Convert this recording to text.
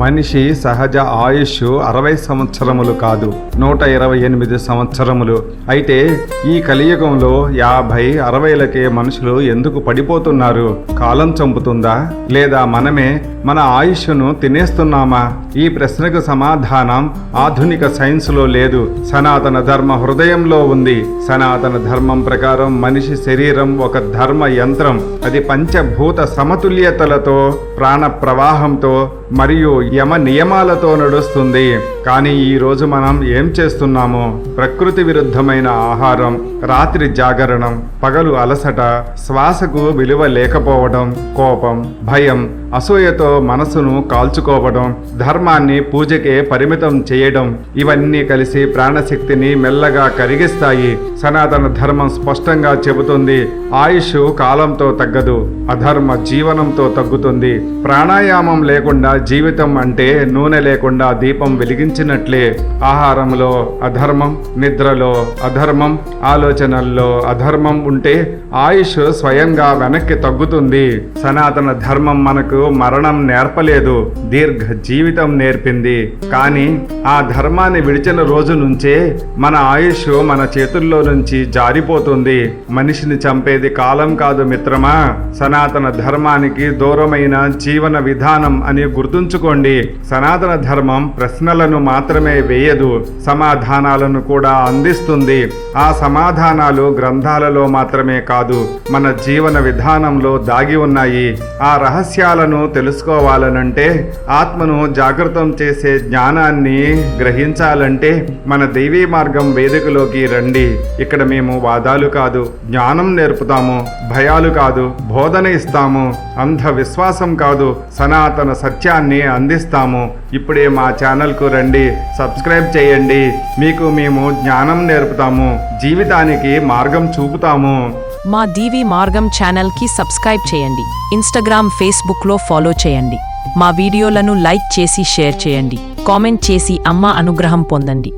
మనిషి సహజ ఆయుష్ అరవై సంవత్సరములు కాదు నూట ఇరవై ఎనిమిది సంవత్సరములు. అయితే ఈ కలియుగంలో యాభై అరవైలకే మనుషులు ఎందుకు పడిపోతున్నారు? కాలం చంపుతుందా? లేదా మనమే మన ఆయుష్ను తినేస్తున్నామా? ఈ ప్రశ్నకు సమాధానం ఆధునిక సైన్స్లో లేదు. సనాతన ధర్మ హృదయంలో ఉంది. సనాతన ధర్మం ప్రకారం మనిషి శరీరం ఒక ధర్మ యంత్రం. అది పంచభూత సమతుల్యతలతో ప్రాణ ప్రవాహంతో మరియు యమ నియమాలతో నడుస్తుంది. కానీ ఈ రోజు మనం ఏం చేస్తున్నాము? ప్రకృతి విరుద్ధమైన ఆహారం రాత్రి జాగరణం పగలు అలసట శ్వాసకు విలువ లేకపోవడం కోపం భయం అసూయతో మనసును కాల్చుకోవడం ధర్మాన్ని పూజకే పరిమితం చేయడం ఇవన్నీ కలిసి ప్రాణశక్తిని మెల్లగా కరిగిస్తాయి. సనాతన ధర్మం స్పష్టంగా చెబుతుంది ఆయుష్ కాలంతో తగ్గదు అధర్మ జీవనంతో తగ్గుతుంది. ప్రాణాయామం లేకుండా జీవితం అంటే నూనె లేకుండా దీపం వెలిగించినట్లే. ఆహారంలో అధర్మం నిద్రలో అధర్మం ఆలోచనల్లో అధర్మం ఉంటే ఆయుష్ స్వయంగా వెనక్కి తగ్గుతుంది. సనాతన ధర్మం మనకు మరణం నేర్పలేదు దీర్ఘ జీవితం నేర్పింది. కానీ ఆ ధర్మాన్ని విడిచిన రోజు నుంచే మన ఆయుష్ మన చేతుల్లో నుంచి జారిపోతుంది. మనిషిని చంపేది కాలం కాదు మిత్రమా. సనాతన ధర్మానికి దూరమైన జీవన విధానం అని గుర్తుంచుకోండి. సనాతన ధర్మం ప్రశ్నలను మాత్రమే వేయదు సమాధానాలను కూడా అందిస్తుంది. ఆ సమాధానాలు గ్రంథాలలో మాత్రమే కాదు మన జీవన విధానంలో దాగి ఉన్నాయి. ఆ రహస్యాలను తెలుసుకోవాలనంటే ఆత్మను జాగృతం చేసే జ్ఞానాన్ని గ్రహించాలంటే మన దైవీ మార్గం వేదికలోకి రండి. ఇక్కడ మేము వాదాలు కాదు జ్ఞానం నేర్పుతాము భయాలు కాదు బోధన ఇస్తాము అంధ విశ్వాసం కాదు సనాతన సత్యాన్ని అందిస్తాము. ఇప్పుడే మా ఛానల్కు రండి సబ్స్క్రైబ్ చేయండి. మీకు మేము జ్ఞానం నేర్పుతాము జీవితానికి మార్గం చూపుతాము. మా దీవి మార్గం ఛానల్కి సబ్స్క్రైబ్ చేయండి. ఇన్స్టాగ్రామ్ ఫేస్బుక్లో ఫాలో చేయండి. మా వీడియోలను లైక్ చేసి షేర్ చేయండి. కామెంట్ చేసి అమ్మ అనుగ్రహం పొందండి.